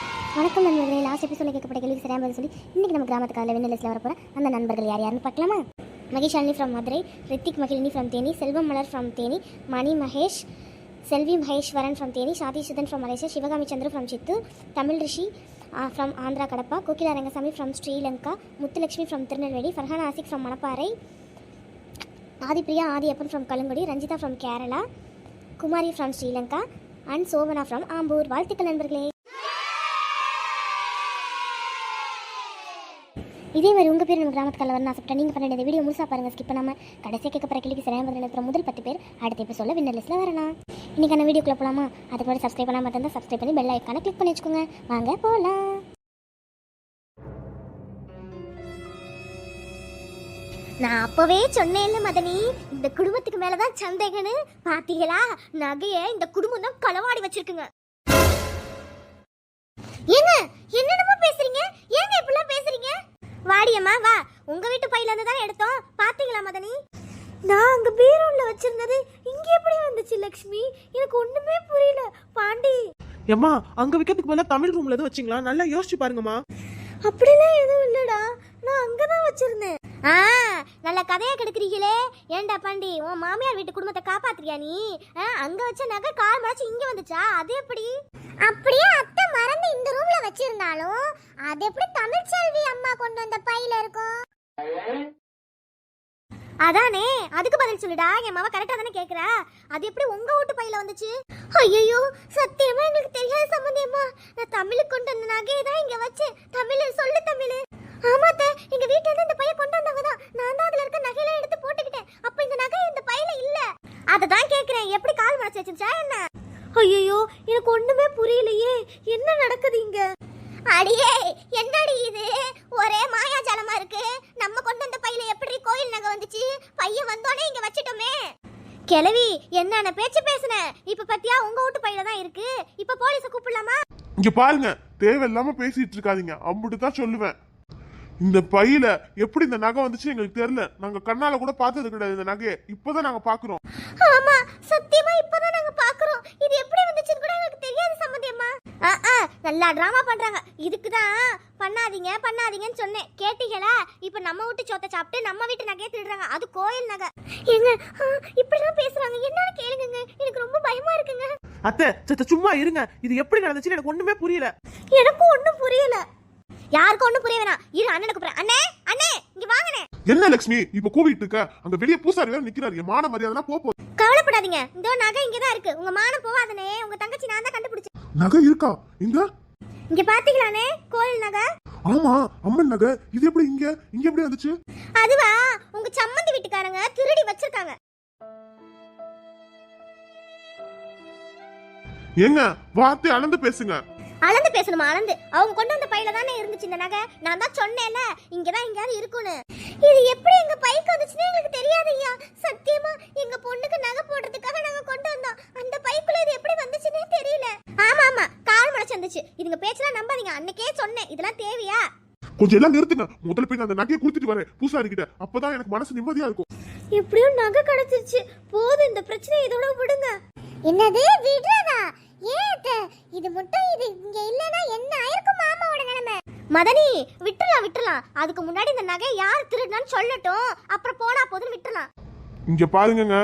வணக்கம் நண்பர்களே. லாஸ்ட் எபிசோட கேட்கப்பட்ட கேள்வி சரியாக பதில் சொல்லி இன்னைக்கு நம்ம கிராமத்துக்கு அதில் வெண்ண வரப்போகிற அந்த நண்பர்கள் யார் யாருன்னு பார்க்கலாமா? Maheshalini from Madurai Rithik Magizhini from Theni Selvam Malar from Theni Mani Mahesh Selvi Maheswaran from Theni Sathi Sudhan from Malaysia Sivakami Chandra from Chittoor Tamil Rishi from Andhra Kadapa Kokila Rangasamy from Sri Lanka Muthulakshmi from Tirunelveli Farhan Ashik from Manapparai Adipriya Adiyappan from Kalungudi Ranjitha from Kerala Kumari from Sri Lanka and Somana from Ambur. வாழ்த்துக்கள் நண்பர்களே. இதே மாதிரி உங்கள் பேர் நம்ம கிராமத்துக்கு வரணும் ஆசைப்பட்டா நீங்கள் பண்ண இந்த வீடியோ முழுசாக பாருங்கள் ஸ்கிப் பண்ணாமல் கடைசியாக கேட்கப்படுற கேள்விக்கு சரியான பதில் முதல் பத்து பேர் அடுத்த சொல்ல வின்னர் லிஸ்ட்டில் வரலாம். இன்றைக்கான வீடியோக்குள்ளே போகலாமா அதுக்கு முன்னாடி சப்ஸ்கிரைப் பண்ணாமல் இருந்தால் சப்ஸ்கிரைப் பண்ணி பெல் ஐக்கான கிளிக் பண்ணி வச்சுக்கோங்க. வாங்க போகலாம் நான் அப்பவே சொன்னேன்ல மதனி இந்த குடும்பத்துக்கு மேலதான் சந்தேகன்னு பாத்தீங்களா? நகைய இந்த குடும்பம் தான் களவாடி வச்சிருக்குங்க. ஏங்க என்னென்னமோ பேசுறீங்க? ஏங்க இப்படிலாம் பேசுறீங்க? வாடியம்மா வா. உங்க வீட்டு பையில இருந்து தான் எடுத்தோம். பாத்தீங்களா மதனி? நான் அங்க பீரோல வச்சிருந்தது இங்க எப்படி வந்துச்சு லக்ஷ்மி? எனக்கு ஒண்ணுமே புரியல. பாண்டி. ஏம்மா அங்க வைக்கிறதுக்கு பதிலா தமிழ் ரூம்ல எதுவும் வச்சிங்களா? நல்லா யோசிச்சு பாருங்கம்மா. அப்படிலாம் எதுவும் இல்லடா. நான் அங்கதான் வச்சிருந்தேன். ஆ நல்ல கதையா கெடுக்கிறீங்களே? ஏன்டா பாண்டி உன் மாமியார் வீட்டு குடும்பத்தை காப்பாத்துறியா நீ? அங்க வச்ச நகை கால் மறைச்சு இங்க வந்துச்சா? அது எப்படி? அப்படியே அத்தை மறந்து இந்த ரூம்ல வச்சிருந்தாலும் அது எப்படி தமிழ்ச்செல்வி அம்மா கொண்டு வந்த பையில இருக்கும்? அதானே அதுக்கு பதில் சொல்லுடா என் மாவ கரெக்டா தானே கேக்குறா? அது எப்படி உங்க வீட்டு பையில வந்துச்சு? ஐயோ சத்தியமா எங்களுக்கு தெரியாத சம்பந்தியம்மா நான் தமிழுக்கு கொண்டு வந்த நகையை தான் இங்க வச்சேன். தமிழ் சொல்லு தமிழ் ஆமாத்த எங்க வீட்டுல இருந்து இந்த பைய கொண்டு வந்தவங்க தான் நான் தான் அதுல இருக்க நகையெல்லாம் எடுத்து போட்டுக்கிட்டேன் அப்ப இந்த நகை இந்த பையில இல்ல அததான் கேக்குறேன் எப்படி கால் மறைச்சு வச்சிருச்சா என்ன ஐயோ எனக்கு ஒண்ணுமே புரியலையே என்ன நடக்குது இங்க அடியே என்னடி இது ஒரே மாயாஜாலமா இருக்கு நம்ம கொண்டு வந்த பையில எப்படி கோயில் நகை வந்துச்சு பையன் வந்தோடனே இங்க வச்சிட்டோமே கிழவி என்னென்ன பேச்சு பேசுன இப்ப பத்தியா உங்க வீட்டு பையில தான் இருக்கு இப்ப போலீஸ கூப்பிடலாமா இங்க பாருங்க தேவையில்லாம பேசிட்டு இருக்காதீங்க. அம்புட்டு தான் சொல்லுவேன். இந்த பையில எப்படி இந்த நகை வந்துச்சு எங்களுக்கு தெரியல. நாங்க கண்ணால கூட பார்த்தது கிடையாது இந்த நகையை. இப்பதான் நாங்க பாக்குறோம் ஆமா சத்தியமா இப்பதான் நாங்க பாக்குறோம் இது எப்படி வந்துச்சுன்னு கூட எனக்கு தெரியாது ஆ நல்லா டிராமா பண்றாங்க. இதுக்கு தான் பண்ணாதீங்க பண்ணாதீங்கன்னு சொன்னேன். கேட்டீங்களா? இப்போ நம்ம வீட்டு சோத்தை சாப்பிட்டு நம்ம வீட்டு நகையை திருடுறாங்க. அது கோயில் நகை. ஏங்க இப்படிலாம் பேசுறாங்க. என்னன்னு கேளுங்க எனக்கு ரொம்ப பயமா இருக்குங்க. அத்தை சத்த சும்மா இருங்க. இது எப்படி நடந்துச்சுன்னு எனக்கு ஒண்ணுமே புரியல. எனக்கும் ஒண்ணும் புரியல. யாருக்கும் ஒண்ணும் புரிய வேணாம். இரு அண்ணனை கூப்பிடுறேன் அண்ணே அண்ணே இங்க வாங்கண்ணே. என்ன லட்சுமி இப்ப கூவிட்டு இருக்க? அங்க வெளிய பூசாரி வேற நிக்கிறாரு. என் மான மரியாதை போ போகுது கவலைப்படாதீங்க. இந்த நகை இங்க தான் இருக்கு. உங்க மானம் போவாதனே உங்க தங்கச்சி நான் தான் கண்டுபிடிச்சேன். நகை இருக்கா? இங்க? இங்க பாத்தீங்களானே கோயில் நகை? ஆமா அம்மன் நகை. இது எப்படி இங்க? இங்க எப்படி வந்துச்சு? அதுவா? உங்க சம்மந்தி வீட்டுக்காரங்க திருடி வச்சிருக்காங்க. ஏங்க வார்த்தை அளந்து பேசுங்க. அளந்து பேசணுமா அளந்து. அவங்க கொண்டு வந்த பையில தானே இருந்துச்சு இந்த நகை. நான் தான் சொன்னேன்ல இங்கதான் எங்கேயாவது இருக்குன்னு. இது எப்படி எங்க பைக்கு வந்துச்சுன்னு எங்களுக்கு தெரியாது ஐயா. சத்தியமா எங்க பொண்ணுக்கு நகை போடுறதுக்காக நாங்க கொண்டு வந்தோம். அந்த பைக்குள்ள இது எப்படி வந்துச்சுன்னே தெரியல. ஆமா ஆமா கால் முளைச்சு வந்துச்சு. இதுங்க பேச்செல்லாம் நம்பாதீங்க. அன்னைக்கே சொன்னேன். இதெல்லாம் தேவையா? கொஞ்சம் எல்லாம் நிறுத்துங்க. முதல்ல போய் அந்த நகையை கொடுத்துட்டு வரேன். பூசாரி கிட்ட அப்பதான் எனக்கு மனசு நிம்மதியா இருக்கும். எப்படியும் நகை கிடைச்சிருச்சு. போதும் இந்த பிரச்சனை இதோட விடுங்க. என்னது விடுறதா? ஏன் இது மட்டும் இது இங்க இல்லனா என்ன? ஆயிருக்கும் மாமாவோட நிலைமை. மதனி விட்டுறலாம் விட்டுறலாம். அதுக்கு முன்னாடி இந்த நகை யார் திருடுனான்னு சொல்லட்டும். அப்புறம் போனா போதும் விட்டுறலாம். இங்க பாருங்கங்க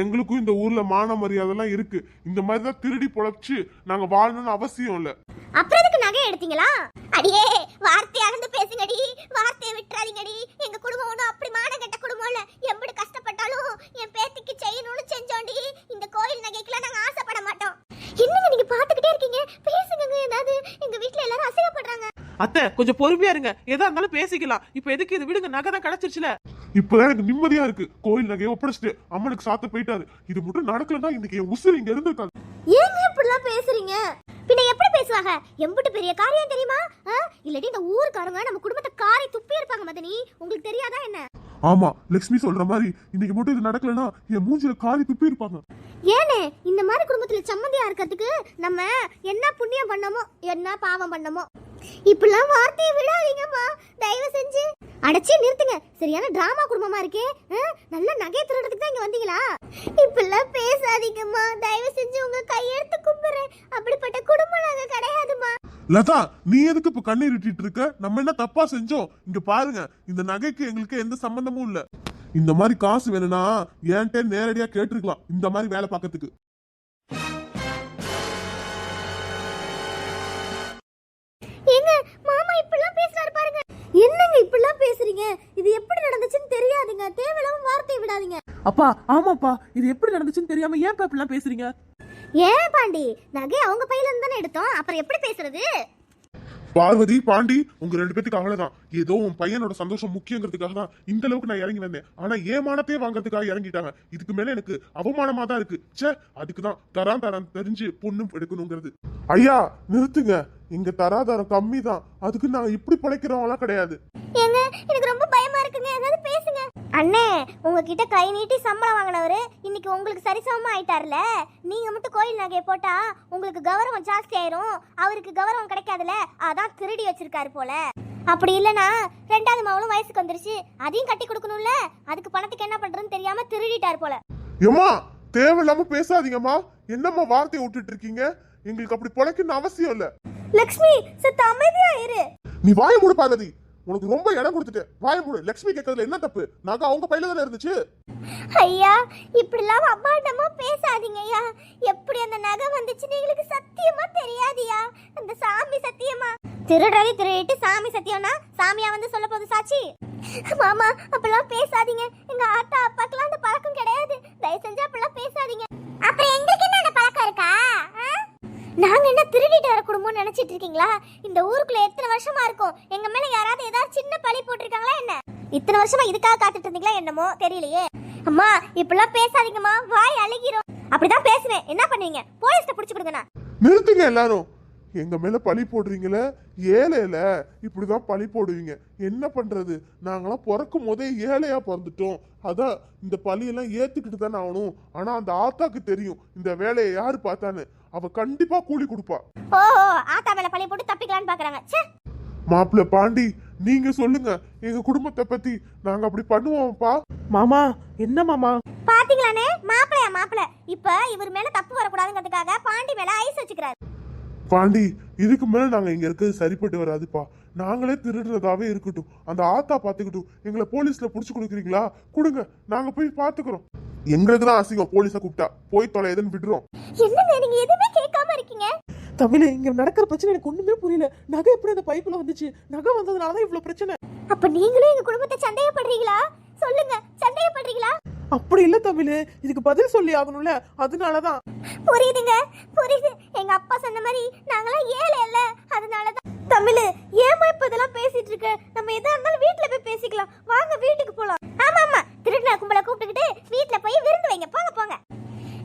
எங்களுக்கும் இந்த ஊர்ல மான மரியாதை எல்லாம் இருக்கு. இந்த மாதிரி தான் திருடி பொழைச்சு நாங்க வாழணும்னு அவசியம் இல்ல. அப்புறம் எதுக்கு நகை எடுத்தீங்களா? அடியே வார்த்தை அளந்து பேசுங்கடி. வார்த்தையை விட்டுறாதீங்கடி. எங்க குடும்பம் ஒன்றும் அப்படி மானம் கெட்ட குடும்பம் இல்ல எப்படி கஷ்டப்பட்டாலும் என் பேத்திக்கு செய்யணும்னு செஞ்சோண்டி இந்த கோயில் நகைக்கெல்லாம் நாங்க ஆசைப்பட மாட்டோம் என்னங்க நீங்க பாத்துக்கிட்டே இருக்கீங்க பேசுங்க ஏதாவது எங்க வீட்ல எல்லாரும் அசிங்கப்படுறாங்க அத்தை கொஞ்சம் பொறுமையா இருங்க. எதா இருந்தாலும் பேசிக்கலாம். இப்போ எதுக்கு இது? விடுங்க நகை தான் கிடைச்சிருச்சுல. இப்பதான் எனக்கு நிம்மதியா இருக்கு. கோயில் நகையை ஒப்படைச்சிட்டு அம்மனுக்கு சாத்த போயிட்டாரு. இது மட்டும் நடக்கலன்னா இன்னைக்கு என் உசுறு இங்க இருந்திருக்காது. ஏங்க இப்படிலாம் பேசுறீங்க? பின்ன எப்படி பேசுவாங்க? எம்பிட்டு பெரிய காரியம் தெரியுமா? ஆ? இல்லாட்டி இந்த ஊருக்காரங்க நம்ம குடும்பத்தை காரி துப்பி இருப்பாங்க மதனி. உங்களுக்கு தெரியாதா என்ன? ஆமா லட்சுமி சொல்ற மாதிரி இன்னைக்கு மட்டும் இது நடக்கலன்னா என் மூஞ்சில காரி துப்பி இருப்பாங்க. ஏனே இந்த மாதிரி குடும்பத்துல சம்மந்தியா இருக்கிறதுக்கு நம்ம என்ன புண்ணியம் பண்ணமோ என்ன பாவம் பண்ணமோ? இப்படிலாம் வார்த்தையை விடாதீங்கம்மா தயவு செஞ்சு. அடைச்சி நிறுத்துங்க. சரியான டிராமா குடும்பமா இருக்கே. ஆ? நல்ல நகை திருடுறதுக்கு தான் இங்க வந்தீங்களா? இப்பெல்லாம் பேசாதீங்கம்மா. தயவு செஞ்சு உங்க கையெடுத்து கும்பிடுறேன். அப்படிப்பட்ட குடும்பம் நாங்க கிடையாதும்மா. லதா நீ எதுக்கு இப்ப கண்ணீர் இட்டிட்டு இருக்க? நம்ம என்ன தப்பா செஞ்சோம்? இங்க பாருங்க. இந்த நகைக்கு எங்களுக்கு எந்த சம்பந்தமும் இல்ல. இந்த மாதிரி காசு வேணும்னா என்கிட்ட நேரடியா கேட்டிருக்கலாம். இந்த மாதிரி வேலை பார்க்கறதுக்கு. ஏங்க மாமா இப்படிலாம் பேசுறாரு பாருங்க. என்னங்க இப்படிலாம் பேசுறீங்க? இது எப்படி நடந்துச்சுன்னு தெரியாதுங்க. தேவையில்லாம வார்த்தையை விடாதீங்க. அப்பா ஆமாப்பா. இது எப்படி நடந்துச்சுன்னு தெரியாம ஏன் இப்படிலாம் பேசுறீங்க? ஏன் பாண்டி? நகை அவங்க பையில இருந்து தானே எடுத்தோம். அப்புறம் எப்படி பேசுறது? பார்வதி பாண்டி உங்க ரெண்டு பேத்துக்கு அவ்வளவுதான். ஏதோ உன் பையனோட சந்தோஷம் முக்கியங்கிறதுக்காக தான் இந்த அளவுக்கு நான் இறங்கி வந்தேன். ஆனா ஏமானத்தையே வாங்குறதுக்காக இறங்கிட்டாங்க? இதுக்கு மேல எனக்கு அவமானமா தான் இருக்கு. ச்சே அதுக்கு தான் தரான் தரான் தெரிஞ்சு பொண்ணும் எடுக்கணுங்கிறது. ஐயா நிறுத்துங்க. இங்க தராதரம் கம்மி தான் அதுக்கு நாங்க இப்படி பிழைக்கிறவங்களாம் கிடையாது. ஏங்க எனக்கு ரொம்ப பயமா இருக்குங்க. ஏதாவது பேசுங்க. அண்ணே உங்ககிட்ட கை நீட்டி சம்பளம் வாங்கினவரு இன்னைக்கு உங்களுக்கு சரிசமமா ஆயிட்டார்ல? நீங்க மட்டும் கோயில் நகையை போட்டா உங்களுக்கு கௌரவம் ஜாஸ்தி ஆயிரும். அவருக்கு கௌரவம் கிடைக்காதுல. அதான் திருடி வச்சிருக்காரு போல. அப்படி இல்லனா ரெண்டாவது மாவளும் வயசுக்கு வந்துருச்சு. அதையும் கட்டி கொடுக்கணும்ல? அதுக்கு பணத்துக்கு என்ன பண்றதுன்னு தெரியாம திருடிட்டார் போல. ஏம்மா தேவையில்லாம பேசாதீங்கம்மா. என்னம்மா வார்த்தையை விட்டுட்டு இருக்கீங்க? எங்களுக்கு அப்படி பொழைக்கணும்னு அவசியம் இல்ல. லக்ஷ்மி சத்த அமைதியா இரு. நீ வாய மூடு பார்வதி. உனக்கு ரொம்ப இடம் கொடுத்துட்டேன். வாய மூடு. லட்சுமி கேட்கறதுல என்ன தப்பு? நாங்க அவங்க பையில தானே இருந்துச்சு? ஐயா இப்படிலாம் அம்மாட்டமா பேசாதீங்க ஐயா. எப்படி அந்த நகை வந்துச்சுன்னு எங்களுக்கு சத்தியமா தெரியாதியா அந்த சாமி சத்தியமா. திருடுறதை திருடிட்டு சாமி சத்தியம்னா சாமியா வந்து சொல்ல போகுது சாட்சி மாமா அப்பெல்லாம் பேசாதீங்க. எங்க ஆத்தா அப்பாக்கெல்லாம் அந்த பழக்கம் கிடையாது. தயவு செஞ்சு அப்பெல்லாம் பேசாதீங்க. அப்புறம் எங்களுக்கு என்ன அந்த பழக்கம் இருக்கா? நாங்க என்ன திருடிட்டு வர குடும்பம் நினைச்சிட்டு இருக்கீங்களா? இந்த ஊருக்குள்ள எத்தனை வருஷமா இருக்கும்? எங்க மேல யாராவது ஏதாவது சின்ன பழி போட்டிருக்காங்களா என்ன? இத்தனை வருஷமா இதுக்காக காத்துட்டு இருந்தீங்களா என்னமோ தெரியலையே. அம்மா இப்படிலாம் பேசாதீங்கம்மா. வாய் அழுகிறோம் அப்படிதான் பேசுவேன். என்ன பண்ணுவீங்க? போலீஸ்ட புடிச்சு கொடுங்கண்ணா நிறுத்துங்க எல்லாரும். எங்க மேல பழி போடுறீங்களே ஏழையில. இப்படிதான் பழி போடுவீங்க. என்ன பண்றது? நாங்களாம் பிறக்கும் போதே ஏழையா பிறந்துட்டோம். அதான் இந்த பழியெல்லாம் ஏத்துக்கிட்டு தானே ஆகணும். ஆனா அந்த ஆத்தாக்கு தெரியும். இந்த வேலையை யாரு பார்த்தான்னு. அவ கண்டிப்பா கூலி கொடுப்பா. ஓஹோ ஆத்தா மேல பழி போட்டு தப்பிக்கலாம்னு பாக்குறாங்க. ச்சே. மாப்பிள்ள பாண்டி நீங்க சொல்லுங்க. எங்க குடும்பத்தை பத்தி நாங்க அப்படி பண்ணுவோம்ப்பா. மாமா என்ன மாமா? பாத்தீங்களானே? மாப்பிளையா மாப்பிள இப்ப இவர் மேல தப்பு வரக்கூடாதுங்கிறதுக்காக பாண்டி மேல ஐஸ் வச்சுக்கிறாரு. பாண்டி இதுக்கு மேல நாங்க இங்க இருக்கிறது சரிப்பட்டு வராதுப்பா. நாங்களே திருடுறதாவே இருக்கட்டும். அந்த ஆத்தா பாத்துக்கிட்டும். எங்களை போலீஸ்ல புடிச்சு கொடுக்குறீங்களா? கொடுங்க நாங்க போய் பாத்துக்கிறோம். எங்களுக்கு தான் அசிங்கம். போலீஸை கூப்பிட்டா. போய் தொலைதுன்னு விடுறோம். என்னங்க நீங்க எதுவுமே கேட்காம இருக்கீங்க? தமிழ் இங்க நடக்கிற பிரச்சனை எனக்கு ஒண்ணுமே புரியல. நகை எப்படி அந்த பைப்புல வந்துச்சு? நகை வந்ததுனால தான் இவ்வளவு பிரச்சனை. அப்ப நீங்களும் எங்க குடும்பத்தை சந்தேகப்படுறீங்களா சொல்லுங்க சந்தேகப்படுறீங்களா அப்படி இல்ல தமிழ். இதுக்கு பதில் சொல்லி ஆகணும்ல. அதனாலதான். புரியுதுங்க புரியுது. எங்க அப்பா சொன்ன மாதிரி நாங்களாம் ஏழை இல்ல. அதனாலதான். தமிழ் ஏமா இப்ப இதெல்லாம் பேசிட்டு இருக்க? நம்ம எதா இருந்தாலும் வீட்ல போய் பேசிக்கலாம். வாங்க வீட்டுக்கு போலாம். ஆமா ஆமா திருடின கும்பல கூப்பிட்டுக்கிட்டு வீட்ல போய் விருந்து வைங்க. போங்க போங்க.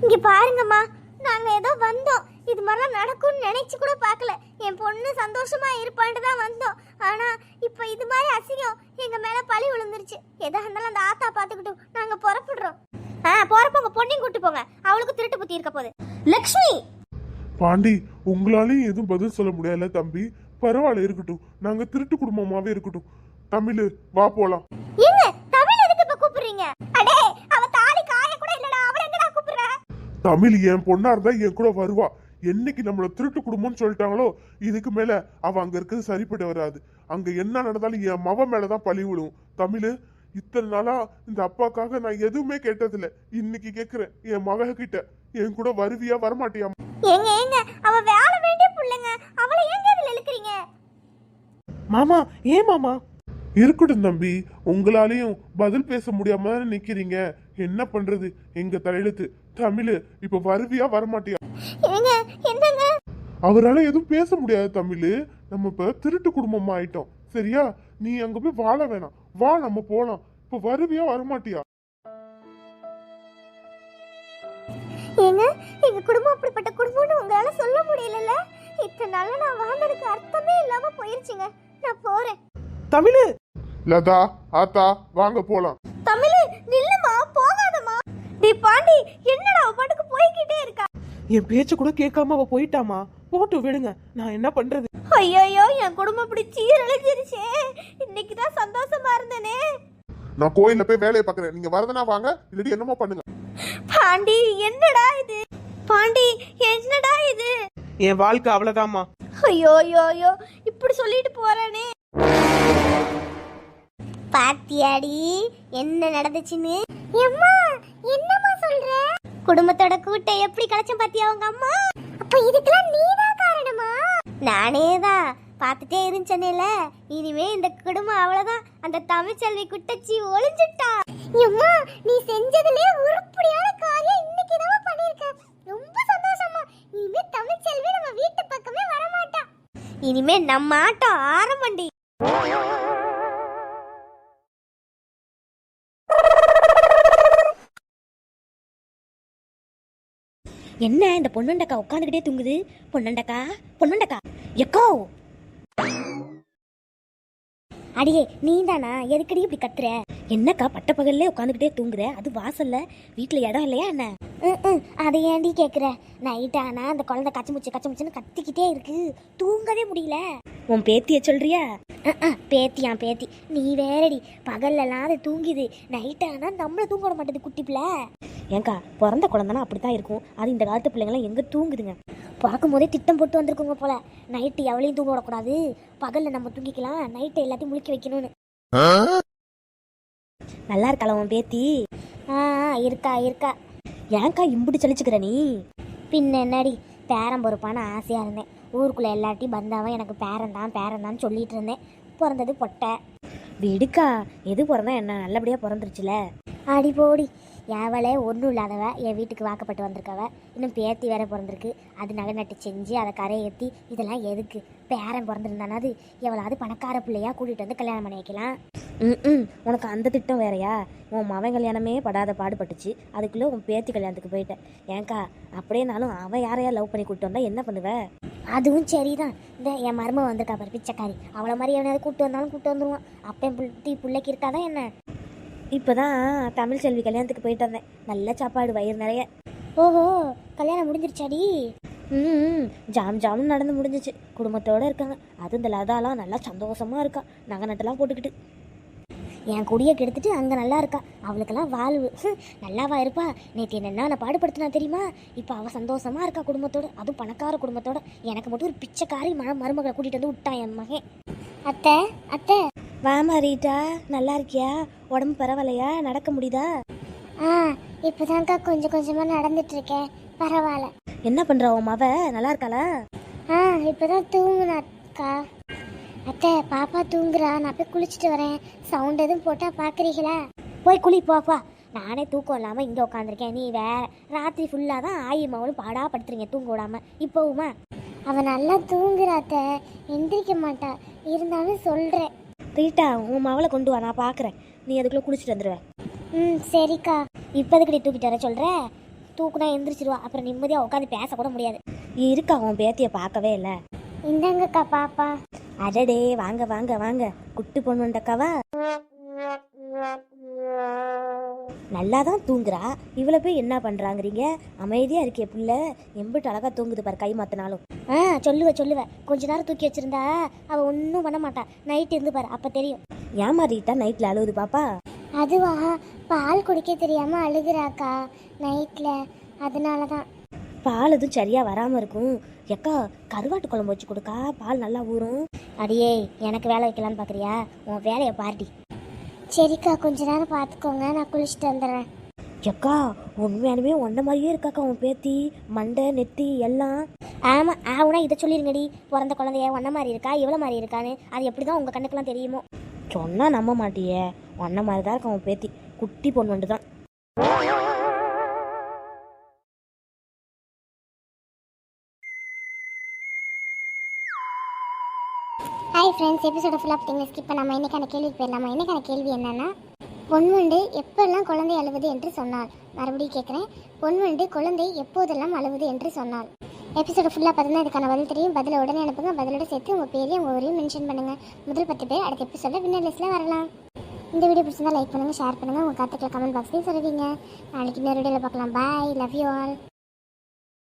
இங்க பாருங்கம்மா நாங்க ஏதோ வந்தோம். இது மாதிரிலாம் நடக்கும்னு நினைச்சு கூட பார்க்கல. என் பொண்ணு சந்தோஷமா இருப்பான்ட்டு தான் வந்தோம். ஆனா இப்ப இது மாதிரி அசிங்கம் எங்க மேல பழி விழுந்துருச்சு. எதா இருந்தாலும் அந்த ஆத்தா பாத்துக்கிட்டும் நாங்க புறப்படுறோம். ஆ போறப்ப உங்க பொண்ணையும் கூட்டு போங்க. அவளுக்கு திருட்டு புத்தி இருக்க போகுது. லக்ஷ்மி! பாண்டி உங்களாலையும் எதுவும் பதில் சொல்ல முடியல தம்பி. பரவாயில்ல இருக்கட்டும். நாங்க திருட்டு குடும்பமாவே இருக்கட்டும். தமிழ் வா போலாம். ஏங்க கூப்பிடுறீங்க? அடே அவ தாலி காய கூட இல்லடா அவள எங்கடா கூப்பிடுற? தமிழ் என் பொண்ணா இருந்தா என் கூட வருவா. என்னைக்கு நம்மள திருட்டு குடும்பம்னு சொல்லிட்டாங்களோ இதுக்கு மேல அவ அங்க இருக்கிறது சரிப்பட்டு வராது. அங்க என்ன நடந்தாலும் என் மவ மேலதான் பழி விழுவும் தமிழ் இத்தனை நாளா இந்த அப்பாக்காக நான் எதுவுமே கேட்டதில்ல. இன்னைக்கு கேக்குறேன் என் மக கிட்ட என் கூட வருவியா வரமாட்டியா? ஏங்க ஏங்க அவ வேல வேண்டிய புள்ளைங்க. அவளை ஏங்க இதுல இழுக்கிறீங்க? மாமா ஏன் மாமா? இருக்கட்டும் தம்பி உங்களாலையும் பதில் பேச முடியாம நிக்கிறீங்க? என்ன பண்றது? எங்க தலையெழுத்து. தமிழ் இப்ப வருவியா வரமாட்டியா? அவரால எதுவும் பேச முடியாது தமிழ். நம்ம இப்ப திருட்டு குடும்பமா ஆயிட்டோம். சரியா? நீ அங்க போய் வாழ வேணாம். வா நம்ம போலாம். இப்ப வருவியா வரமாட்டியா? ஏங்க எங்க குடும்பம் அப்படிப்பட்ட குடும்பம்னு உங்களால சொல்ல முடியலல்ல? இத்தனை நாளா நான் வாழ்ந்ததுக்கு அர்த்தமே இல்லாம போயிருச்சுங்க. நான் போறேன். தமிழ். லதா ஆத்தா வாங்க போலாம். தமிழ் நில்லுமா போகாதமா டேய் பாண்டி என்னடா அவ பாட்டுக்கு போய்கிட்டே இருக்கா? என் பேச்ச கூட கேட்காம அவ போயிட்டாமா போட்டு விடுங்க நான் என்ன பண்றது? ஐயோ என் குடும்பம் இப்படி சீரழிஞ்சிருச்சே. இன்னைக்கு தான் சந்தோஷமா இருந்தேனே. நான் கோயில்ல போய் வேலையை பாக்குறேன் நீங்க வரதுனா வாங்க இல்லாட்டி என்னமோ பண்ணுங்க. பாண்டி என்னடா இது? பாண்டி என்னடா இது? என் வாழ்க்கை அவ்வளவுதாம்மா. ஐயோ ஐயோ ஐயோ இப்படி சொல்லிட்டு போறானே. பாத்தியாடி? என்ன நடந்துச்சுன்னு? எம்மா என்னம்மா சொல்ற? குடும்பத்தோட கூட்டை எப்படி கலச்சம் பாத்தியா உங்க அம்மா? அப்ப இதுக்கெல்லாம் நீதான் காரணமா? நானே தான் பார்த்துட்டே இருந்துச்சனேல இனிமே இந்த குடும்பம் அவ்வளவுதான். அந்த தமிழ்ச்செல்வி குட்டச்சி ஒளிஞ்சிட்டா. எம்மா நீ செஞ்சதுலயே உருப்படியான காரியம் இன்னைக்கு தான் பண்ணிருக்க ரொம்ப சந்தோஷமா இனிமே தமிழ்ச்செல்வி நம்ம வீட்டு பக்கமே வர மாட்டா இனிமே நம்ம ஆட்டம் ஆரம்பண்டி. என்ன இந்த பொண்ணுண்டக்கா உட்காந்துக்கிட்டே தூங்குது? பொண்ணுண்டக்கா பொண்ணுண்டக்கா எக்கோ! அடியே நீ தானா எதுக்கடி இப்படி கத்துற? என்னக்கா பட்ட பகல்லே உட்காந்துக்கிட்டே தூங்குற? அது வாசல்ல? வீட்ல இடம் இல்லையா என்ன? ம், அதை ஏன்டி கேக்குற? நைட் ஆனா அந்த குழந்தை கச்சி முச்சு கச்சி முச்சுன்னு கத்திக்கிட்டே இருக்கு. தூங்கவே முடியல. உன் பேத்திய சொல்றியா? பேத்தியான் பேத்தி. நீ வேறடி. பகல்லலாம் அது தூங்கிது நைட்டானா நம்மளை தூங்க விட மாட்டேது குட்டி பிள்ளை. ஏங்கா பிறந்த குழந்தைனா அப்படித்தான் இருக்கும். அது இந்த காலத்து பிள்ளைங்களாம் எங்கே தூங்குதுங்க? பிறக்கும் போதே திட்டம் போட்டு வந்திருக்குங்க போல. நைட்டு எவளையும் தூங்க விடக்கூடாது. பகல்ல நம்ம தூங்கிக்கலாம். நைட்டு எல்லாத்தையும் முழிக்க வைக்கணும்னு. நல்லா இருக்காளா உன் பேத்தி? ஆ இருக்கா இருக்கா. ஏன்க்கா இம்புட்டு சலிச்சுக்கிற நீ? பின்ன என்னடி? பேரன் பொறுப்பான ஆசையாக இருந்தேன். ஊருக்குள்ளே எல்லாத்தையும் வந்தாவன் எனக்கு பேரன் தான் பேரன் தான் சொல்லிட்டு இருந்தேன். பிறந்தது பொட்டை. விடுக்கா? எது பிறந்தா என்ன? நல்லபடியா பிறந்துருச்சுல. அடி போடி. எவளே ஒன்றும் இல்லாதவ என் வீட்டுக்கு வாக்கப்பட்டு வந்திருக்கவ இன்னும் பேத்தி வேற பிறந்திருக்கு. அது நகை நட்டு செஞ்சு அதை கரை ஏற்றி இதெல்லாம் எதுக்கு? பேரன் பிறந்திருந்தானாது எவளாவது பணக்கார பிள்ளையா கூட்டிகிட்டு வந்து கல்யாணம் பண்ணி வைக்கலாம். ம் ம் உனக்கு அந்த திட்டம் வேறயா? உன் மவன் கல்யாணமே படாத பாடுபட்டுச்சு. அதுக்குள்ளே உன் பேத்தி கல்யாணத்துக்கு போயிட்டேன் ஏன்க்கா அப்படியேனாலும் அவன் யாரையா லவ் பண்ணி கூப்பிட்டு வந்தா என்ன பண்ணுவ? அதுவும் சரிதான். இந்த என் மருமக வந்திருக்கா பாரு பிச்சைக்காரி. அவளை மாதிரி எவனையாவது கூப்பிட்டு வந்தாலும் கூப்பிட்டு வந்துருவான். அப்பன் புள்ளி பிள்ளைக்கு இருக்காதான் என்ன? இப்போதான் தமிழ் செல்வி கல்யாணத்துக்கு போயிட்டு வந்தேன். நல்ல சாப்பாடு வயிறு நிறைய. ஓஹோ கல்யாணம் முடிஞ்சிருச்சாடி? ம் ஜாம் ஜாமுன்னு நடந்து முடிஞ்சிச்சு. குடும்பத்தோட இருக்காங்க. அது இந்த லதாலாம் நல்லா சந்தோஷமா இருக்கா? நகை நட்டெல்லாம் போட்டுக்கிட்டு. என் குடியை கெடுத்துட்டு அங்கே நல்லா இருக்கா? அவளுக்கெல்லாம் வாழ்வு. ஹம், நல்லாவா இருப்பா? நேற்று என்ன நான் பாடுபடுத்தினா தெரியுமா? இப்போ அவள் சந்தோஷமா இருக்கா குடும்பத்தோட? அதுவும் பணக்கார குடும்பத்தோட. எனக்கு மட்டும் ஒரு பிச்சைக்காரி மழை மருமகளை கூட்டிட்டு வந்து விட்டான் என் மகன். அத்தை அத்தை. வாமா ரீட்டா. நல்லா இருக்கியா? உடம்பு பரவாயில்லையா? நடக்க முடியுதா? ஆ இப்போதான்க்கா கொஞ்சம் கொஞ்சமாக நடந்துட்டு இருக்கேன் பரவாயில்ல. என்ன பண்றா உன் மவ? நல்லா இருக்காளா? ஆ இப்போதான் தூங்குனாக்கா. அத்தை பாப்பா தூங்குறா. நான் போய் குளிச்சுட்டு வரேன். சவுண்ட் எதுவும் போட்டால் பார்க்குறீங்களா போய் குளி போப்பா நானே தூக்கம் இல்லாமல் இங்கே உட்காந்துருக்கேன் நீ வேற ராத்திரி ஃபுல்லாக தான் ஆயி மவளும் பாடா படுத்துறீங்க தூங்க விடாம. இப்போவுமா அவன் நல்லா தூங்குறாத்த எந்திரிக்க மாட்டா. இருந்தாலும் சொல்கிறேன் ரீட்டா உன் மவளை கொண்டு வா நான் பார்க்குறேன் நீ அதுக்குள்ளே குளிச்சுட்டு வந்துடுவேன் ம் சரிக்கா. இப்போ எதுக்கடி தூக்கிட்டு வர சொல்கிற தூக்குனா எந்திரிச்சிருவா. அப்புறம் நிம்மதியாக உட்காந்து பேசக்கூட முடியாது. இருக்கா உன் பேத்தியை பார்க்கவே இல்லை. இந்தாங்கக்கா பாப்பா. அடடே வாங்க வாங்க வாங்க. குட்டி பொண்ணுண்டக்காவா நல்லா தான் தூங்குறா. இவ்வளோ போய் என்ன பண்ணுறாங்கிறீங்க அமைதியாக இருக்கே புள்ள. எம்பிட்டு அழகா தூங்குது பாரு கை மாத்தினாலும். ஆ சொல்லுவ சொல்லுவ. கொஞ்ச நேரம் தூக்கி வச்சிருந்தா அவ ஒன்றும் பண்ண மாட்டா. நைட் இருந்து பாரு அப்ப தெரியும். ஏமா ரீட்டா நைட்டில் அழுவுது பாப்பா? அதுவா? பால் குடிக்க தெரியாம அழுகுறாக்கா நைட்ல அதனால தான் பால் எதுவும் சரியாக வராமல் இருக்கும். எக்கா கருவாட்டு குழம்பு வச்சு கொடுக்கா பால் நல்லா ஊறும். அடியே எனக்கு வேலை வைக்கலான்னு பாக்குறியா? உன் வேலையை பார்ட்டி சரிக்கா கொஞ்ச நேரம் பார்த்துக்கோங்க நான் குளிச்சுட்டு வந்துடுறேன். எக்கா உண்மையானுமே ஒன்றை மாதிரியே இருக்காக்கா உன் பேத்தி மண்டை நெத்தி எல்லாம். ஆமா ஆவுனா இதை சொல்லிருங்கடி. பிறந்த குழந்தைய ஒன்ன மாதிரி இருக்கா இவ்வளோ மாதிரி இருக்கான்னு. அது எப்படி தான் உங்க கண்ணுக்கெல்லாம் தெரியுமோ. சொன்னா நம்ப மாட்டியே. ஒன்றை மாதிரி தான் இருக்கான் உன் பேத்தி. குட்டி பொண்ணு தான் ஹாய் ஃப்ரெண்ட்ஸ் எபிசோட ஃபுல்லாக பார்த்தீங்கன்னா ஸ்கிப் பண்ணாமல் இன்றைக்கான கேள்விக்கு போயிடலாமா? இன்றைக்கான கேள்வி என்னென்னா பொன்வண்டு எப்பெல்லாம் குழந்தை அழுவது என்று சொன்னாள். மறுபடியும் கேட்குறேன் பொன்வண்டு குழந்தை எப்போதெல்லாம் அழுவது என்று சொன்னாள். எபிசோட ஃபுல்லாக பார்த்தீங்கன்னா இதுக்கான பதில் தெரியும். பதில உடனே அனுப்புங்க. பதிலோட சேர்த்து உங்கள் பேரையும் உங்கள் ஊரையும் மென்ஷன் பண்ணுங்கள் முதல் பத்து பேர் அடுத்த எபிசோட வின்னர் லிஸ்ட்டில் வரலாம். இந்த வீடியோ பிடிச்சிருந்தா லைக் பண்ணுங்கள் ஷேர் பண்ணுங்கள் உங்கள் கருத்துக்களை கமெண்ட் பாக்ஸ்லையும் சொல்லுவீங்க. நாளைக்கு இன்னொரு வீடியோவில் பார்க்கலாம். Bye love you all